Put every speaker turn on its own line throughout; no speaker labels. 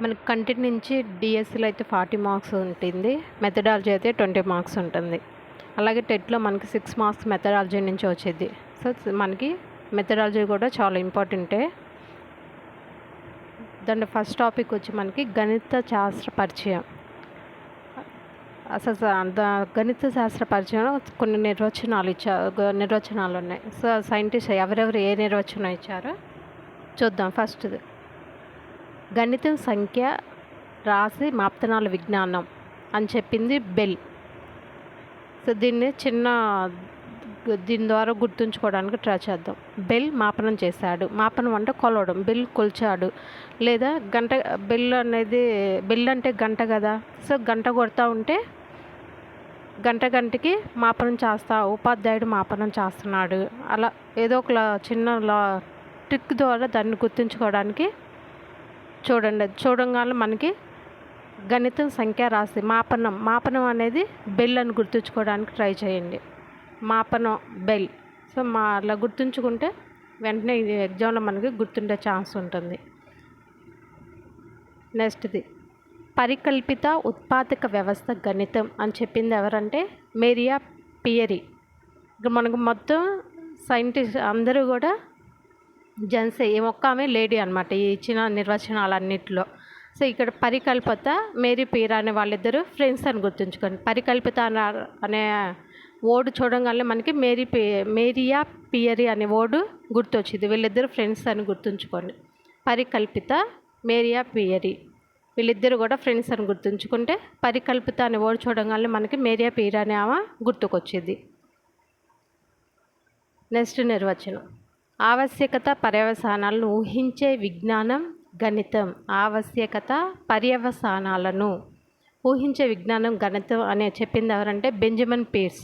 మనకి కంటెంట్ నుంచి డిఎస్సిలో అయితే ఫార్టీ మార్క్స్ ఉంటుంది. మెథడాలజీ అయితే ట్వంటీ మార్క్స్ ఉంటుంది. అలాగే టెట్లో మనకి సిక్స్ మార్క్స్ మెథడాలజీ నుంచి వచ్చేది. సో మనకి మెథడాలజీ కూడా చాలా ఇంపార్టెంటే దాంట్లో ఫస్ట్ టాపిక్ వచ్చి మనకి గణిత శాస్త్ర పరిచయం. అసలు గణిత శాస్త్ర పరిచయం కొన్ని నిర్వచనాలు ఇచ్చారు నిర్వచనాలు ఉన్నాయి. సో సైంటిస్ట్ ఎవరెవరు ఏ నిర్వచనం ఇచ్చారో చూద్దాం. ఫస్ట్ది గణితం సంఖ్య రాసి మాప్తనాల విజ్ఞానం అని చెప్పింది బెల్. సో దీన్ని చిన్న దీని ద్వారా గుర్తుంచుకోవడానికి ట్రై చేద్దాం. బెల్ మాపనం చేశాడు. మాపనం అంటే కొలవడం బెల్ కొలిచాడు. లేదా గంట బెల్ అనేది బెల్ అంటే గంట కదా. సో గంట కొడతా ఉంటే గంట గంటకి మాపనం చేస్తా ఉపాధ్యాయుడు మాపనం చేస్తున్నాడు. అలా ఏదో ఒక లా- చిన్న లా ట్రిక్ ద్వారా దాన్ని గుర్తుంచుకోవడానికి చూడండి చూడంగానే మనకి గణితం సంఖ్య రాసి మాపనం. మాపనం అనేది బెల్ అని గుర్తుంచుకోవడానికి ట్రై చేయండి. మాపనం బెల్. సో మా అలా గుర్తుంచుకుంటే వెంటనే ఎగ్జామ్లో మనకి గుర్తుండే ఛాన్స్ ఉంటుంది. నెక్స్ట్ది. పరికల్పిత ఉత్పాదక వ్యవస్థ గణితం అని చెప్పింది ఎవరంటే మేరియా పియరీ. ఇక మనకు మొత్తం సైంటిస్ట్ అందరూ కూడా జెంట్స్ ఈ ఒక్క ఆమె లేడీ అనమాట ఈ ఇచ్చిన నిర్వచనాలన్నింటిలో. సో ఇక్కడ పరికల్పత మేరీ పీరా అనే వాళ్ళిద్దరూ ఫ్రెండ్స్ అని గుర్తుంచుకోండి. పరికల్పిత అనే ఓడు చూడంగానే మనకి మేరీ పి మేరియా పియరీ అనే ఓడు గుర్తొచ్చింది. వీళ్ళిద్దరు ఫ్రెండ్స్ అని గుర్తుంచుకోండి. పరికల్పిత మేరియా పియరీ. వీళ్ళిద్దరు కూడా ఫ్రెండ్స్ అని గుర్తుంచుకుంటే పరికల్పిత అనే ఓడు చూడంగానే మనకి మేరియా పీరా అనే ఆమె గుర్తుకొచ్చింది. నెక్స్ట్ నిర్వచనం. ఆవశ్యకత పర్యవసానాలను ఊహించే విజ్ఞానం గణితం. ఆవశ్యకత పర్యవసానాలను ఊహించే విజ్ఞానం గణితం అనే చెప్పింది ఎవరంటే బెంజమిన్ పీర్స్.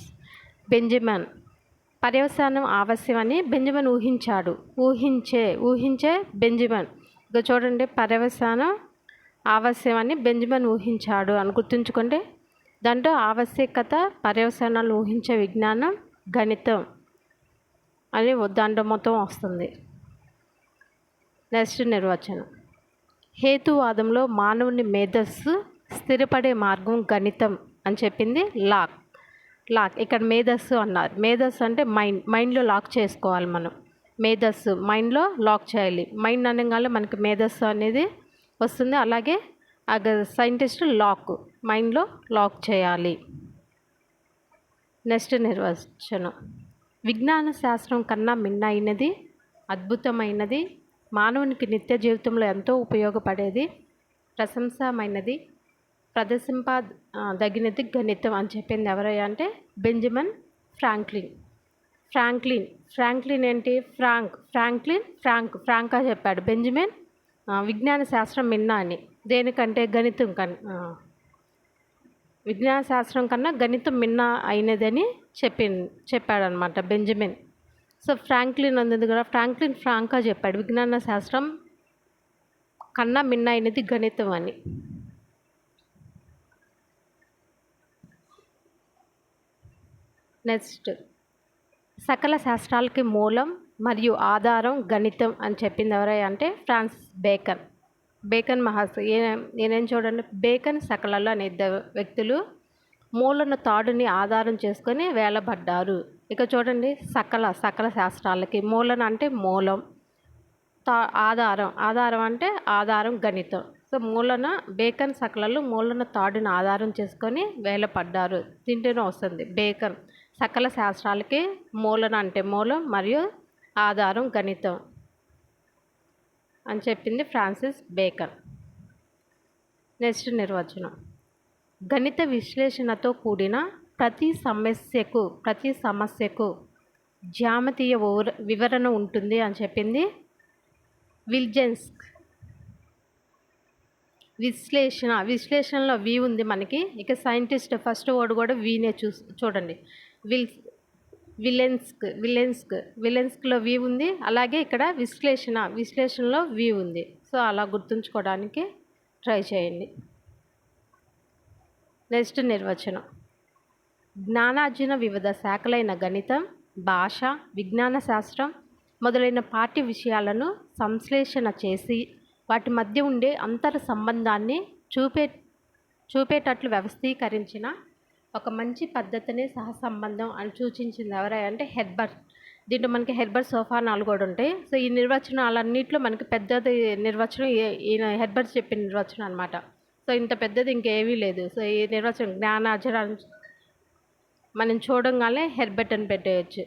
బెంజమిన్ పర్యవసానం ఆవశ్యమని బెంజమిన్ ఊహించాడు. ఊహించే ఊహించే బెంజమిన్. ఇక చూడండి పర్యవసానం ఆవశ్యమని బెంజమిన్ ఊహించాడు అని గుర్తుంచుకుంటే దాంట్లో ఆవశ్యకత పర్యవసానాలు ఊహించే విజ్ఞానం గణితం. అని దండ మొత్తం వస్తుంది. నెక్స్ట్ నిర్వచనం. హేతువాదంలో మానవుని మేధస్సు స్థిరపడే మార్గం గణితం అని చెప్పింది లాక్. లాక్. ఇక్కడ మేధస్సు అన్నారు. మేధస్సు అంటే మైండ్. మైండ్లో లాక్ చేసుకోవాలి మనం. మేధస్సు. మైండ్లో లాక్ చేయాలి. మైండ్ అనగానే మనకి మేధస్సు అనేది వస్తుంది. అలాగే సైంటిస్ట్ లాక్. మైండ్లో లాక్ చేయాలి. నెక్స్ట్ నిర్వచనం. విజ్ఞాన శాస్త్రం కన్నా మిన్నైనది అద్భుతమైనది మానవునికి నిత్య జీవితంలో ఎంతో ఉపయోగపడేది ప్రశంసమైనది ప్రదర్శింప దగినది గణితం అని చెప్పింది ఎవరయ్యా అంటే బెంజమిన్ ఫ్రాంక్లిన్. ఫ్రాంక్లిన్. ఫ్రాంక్లిన్ ఏంటి? ఫ్రాంక్. Franklin Frank. ఫ్రాంకా చెప్పాడు. బెంజమిన్ విజ్ఞాన శాస్త్రం మిన్నా అని. దేనికంటే? గణితం కన్ విజ్ఞాన శాస్త్రం కన్నా గణితం మిన్నా అయినదని చెప్పి చెప్పాడనమాట బెంజమిన్. సో ఫ్రాంక్లిన్ ఉంది కదా ఫ్రాంక్లిన్ ఫ్రాంకా చెప్పాడు విజ్ఞాన శాస్త్రం కన్నా మిన్న అయినది గణితం అని. నెక్స్ట్ సకల శాస్త్రాలకి మూలం మరియు ఆధారం గణితం అని చెప్పింది ఎవరై అంటే ఫ్రాన్సిస్ బేకన్. బేకన్ మహాస్ నేనేం చూడండి? బేకన్ సకలలో అనే ఇద్దరు వ్యక్తులు మూలన తాడుని ఆధారం చేసుకొని వేలబడ్డారు. ఇక చూడండి సకల సకల శాస్త్రాలకి మూలన అంటే మూలం తా ఆధారం. ఆధారం అంటే ఆధారం గణితం. సో మూలన బేకన్ సకలలో మూలన తాడుని ఆధారం చేసుకొని వేలపడ్డారు తింటేనే వస్తుంది. బేకన్. సకల శాస్త్రాలకి మూలన అంటే మూలం మరియు ఆధారం గణితం అని చెప్పింది ఫ్రాన్సిస్ బేకన్. నెక్స్ట్ నిర్వచనం. గణిత విశ్లేషణతో కూడిన ప్రతి సమస్యకు ప్రతి సమస్యకు జ్యామితీయ వివరణ ఉంటుంది అని చెప్పింది విల్జెన్స్క్. విశ్లేషణ విశ్లేషణలో వి ఉంది మనకి. ఇక సైంటిస్ట్ ఫస్ట్ వర్డ్ కూడా వీనే చూ చూడండి. విల్ విలెన్స్క్ విలెన్స్క్ విలెన్స్క్లో వి ఉంది. అలాగే ఇక్కడ విశ్లేషణ విశ్లేషణలో వి ఉంది. సో అలా గుర్తుంచుకోవడానికి ట్రై చేయండి. నెక్స్ట్ నిర్వచనం. జ్ఞానార్జున వివిధ శాఖలైన గణితం భాష విజ్ఞాన శాస్త్రం మొదలైన పాఠ్య విషయాలను సంశ్లేషణ చేసి వాటి మధ్య ఉండే అంతర సంబంధాన్ని చూపే చూపేటట్లు వ్యవస్థీకరించిన ఒక మంచి పద్ధతిని సహసంబంధం అని సూచించింది ఎవరై అంటే హెర్బర్. దీంట్లో మనకి హెర్బర్ సోఫానాలు కూడా ఉంటాయి. సో ఈ నిర్వచనాలన్నింటిలో మనకి పెద్దది నిర్వచనం ఈయన హెర్బర్ చెప్పిన నిర్వచనం అనమాట సో ఇంత పెద్దది ఇంకేమీ లేదు. సో ఈ నిర్వచనం జ్ఞానార్జన మనం చూడంగానే హెర్బెట్ అని పెట్టేయచ్చు.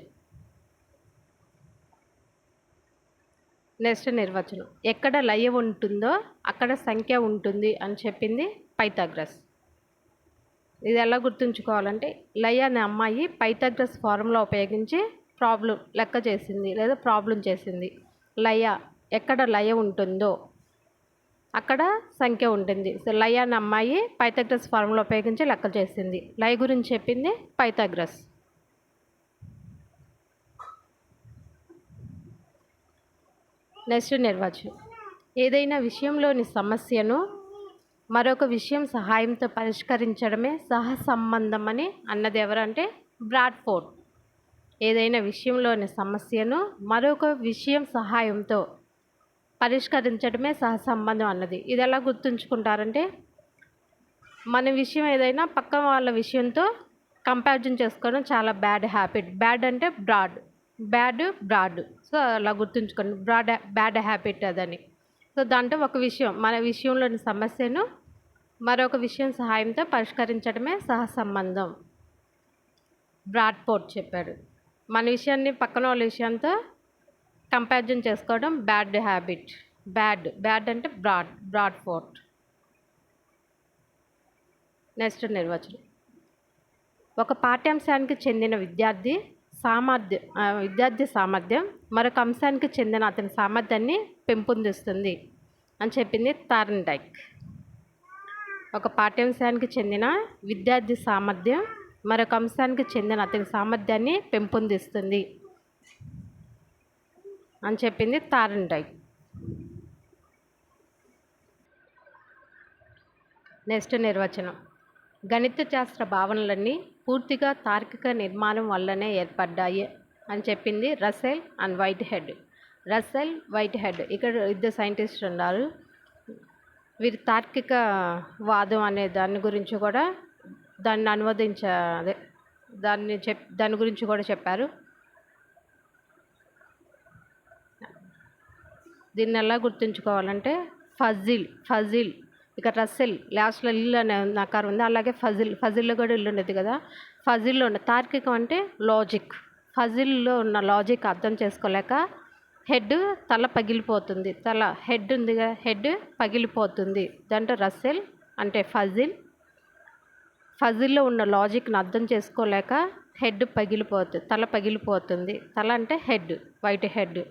నెక్స్ట్ నిర్వచనం. ఎక్కడ లయ ఉంటుందో అక్కడ సంఖ్య ఉంటుంది అని చెప్పింది పైథాగ్రస్. ఇది ఎలా గుర్తుంచుకోవాలంటే లయ అనే అమ్మాయి పైథాగ్రస్ ఫార్ములా ఉపయోగించి ప్రాబ్లం లెక్క చేసింది లేదా ప్రాబ్లం చేసింది. లయ ఎక్కడ లయ ఉంటుందో అక్కడ సంఖ్య ఉంటుంది. సో లయ అన్న అమ్మాయి పైథాగ్రస్ ఫార్ములా ఉపయోగించి లెక్క చేసింది. లయ గురించి చెప్పింది పైథాగ్రస్. నెక్స్ట్ నిర్వచనం. ఏదైనా విషయంలోని సమస్యను మరొక విషయం సహాయంతో పరిష్కరించడమే సహసంబంధం అని అన్నది ఎవరంటే బ్రాడ్ఫోర్డ్. ఏదైనా విషయంలోని సమస్యను మరొక విషయం సహాయంతో పరిష్కరించడమే సహసంబంధం అన్నది. ఇది ఎలా గుర్తుంచుకుంటారంటే మన విషయం ఏదైనా పక్క వాళ్ళ విషయంతో కంపారిజన్ చేసుకోవడం చాలా బ్యాడ్ హ్యాబిట్ బ్యాడ్ అంటే బ్రాడ్ బ్యాడ్ బ్రాడ్ సో అలా గుర్తుంచుకోండి. బ్రాడ్ బ్యాడ్ హ్యాబిట్ అదని. సో దాంట్లో ఒక విషయం మన విషయంలోని సమస్యను మరొక విషయం సహాయంతో పరిష్కరించడమే సహసంబంధం బ్రాడ్పోర్ట్ చెప్పాడు. మన విషయాన్ని పక్కన వాళ్ళ విషయంతో కంపారిజన్ చేసుకోవడం బ్యాడ్ హ్యాబిట్. బ్యాడ్ బ్యాడ్ అంటే బ్రాడ్ బ్రాడ్ ఫోర్ట్. నెక్స్ట్ నిర్వచనం. ఒక పాఠ్యాంశానికి చెందిన విద్యార్థి సామర్థ్యం విద్యార్థి సామర్థ్యం మరొక అంశానికి చెందిన అతని సామర్థ్యాన్ని పెంపొందిస్తుంది అని చెప్పింది తారన్ డైక్. ఒక పాఠ్యాంశానికి చెందిన విద్యార్థి సామర్థ్యం మరొక అంశానికి చెందిన అతని సామర్థ్యాన్ని పెంపొందిస్తుంది. అని చెప్పింది తారన్ నెక్స్ట్ నిర్వచనం. గణిత శాస్త్ర భావనలన్నీ పూర్తిగా తార్కిక నిర్మాణం వల్లనే ఏర్పడ్డాయి అని చెప్పింది Russell and Whitehead Russell Whitehead ఇక్కడ ఇద్దరు సైంటిస్టులు ఉన్నారు. వీరి తార్కిక వాదం అనే దాని గురించి కూడా దాన్ని అనువదించ అదే దాన్ని చెప్ దాని గురించి కూడా చెప్పారు. దీన్ని ఎలా గుర్తుంచుకోవాలంటే ఫజిల్ ఫజిల్. ఇక రస్సెల్ లాస్ట్లో ఇల్లు అనే నకారం ఉంది. అలాగే ఫజిల్ ఫజిల్లో కూడా ఇల్లు ఉండేది కదా. ఫజిల్లో ఉన్న తార్కికం అంటే లాజిక్. ఫజిల్లో ఉన్న లాజిక్ అర్థం చేసుకోలేక హెడ్ తల పగిలిపోతుంది. తల హెడ్ ఉంది కదా హెడ్ పగిలిపోతుంది. దాంట్లో రస్సెల్ అంటే ఫజిల్. ఫజిల్లో ఉన్న లాజిక్ని అర్థం చేసుకోలేక హెడ్ పగిలిపోతుంది తల పగిలిపోతుంది. తల అంటే హెడ్ వైట్ హెడ్.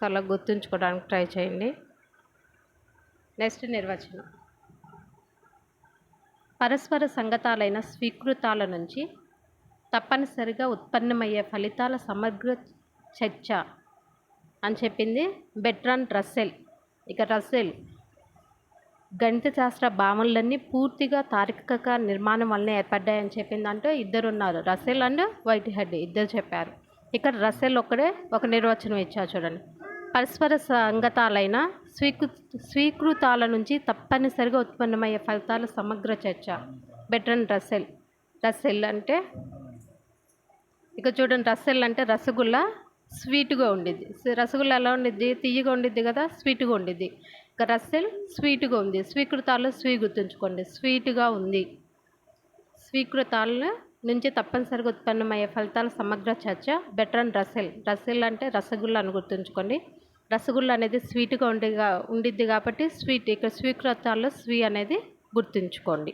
సో అలా గుర్తుంచుకోవడానికి ట్రై చేయండి. నెక్స్ట్ నిర్వచనం. పరస్పర సంగతాలైన స్వీకృతాల నుంచి తప్పనిసరిగా ఉత్పన్నమయ్యే ఫలితాల సమగ్ర చర్చ అని చెప్పింది బెట్రాన్ రస్సెల్. ఇక రస్సెల్ గణిత శాస్త్ర భావనలన్నీ పూర్తిగా తార్కిక నిర్మాణం వల్లనే ఏర్పడ్డాయని చెప్పిందంటే ఇద్దరు ఉన్నారు రసెల్ అండ్ వైట్ హెడ్ ఇద్దరు చెప్పారు. ఇక్కడ రసెల్ ఒక్కడే ఒక నిర్వచనం ఇచ్చారు చూడండి. పరస్పర సంగతాలైన స్వీకృ స్వీకృతాల నుంచి తప్పనిసరిగా ఉత్పన్నమయ్యే ఫలితాల సమగ్ర చర్చ. Bertrand Russell. రసెల్ అంటే ఇక చూడండి రసెల్ అంటే రసగుల్లా స్వీట్గా ఉండిద్ది. రసగుల్లా ఎలా ఉండిద్ది? తీయగా ఉండిద్ది కదా స్వీట్గా ఉండిద్ది. ఇక రసెల్ స్వీట్గా ఉంది. స్వీకృతాలు స్వీ గుర్తుంచుకోండి. స్వీట్గా ఉంది. స్వీకృతాల నుంచి తప్పనిసరిగా ఉత్పన్నమయ్యే ఫలితాల సమగ్ర చర్చ బెటర్ అండ్ రసెల్. రసెల్ అంటే రసగుల్లా అని గుర్తుంచుకోండి. రసగుల్లా అనేది స్వీట్గా ఉండి ఉండిద్ది కాబట్టి స్వీట్ ఇక్కడ స్వీకృతాల్లో స్వీ అనేది గుర్తుంచుకోండి.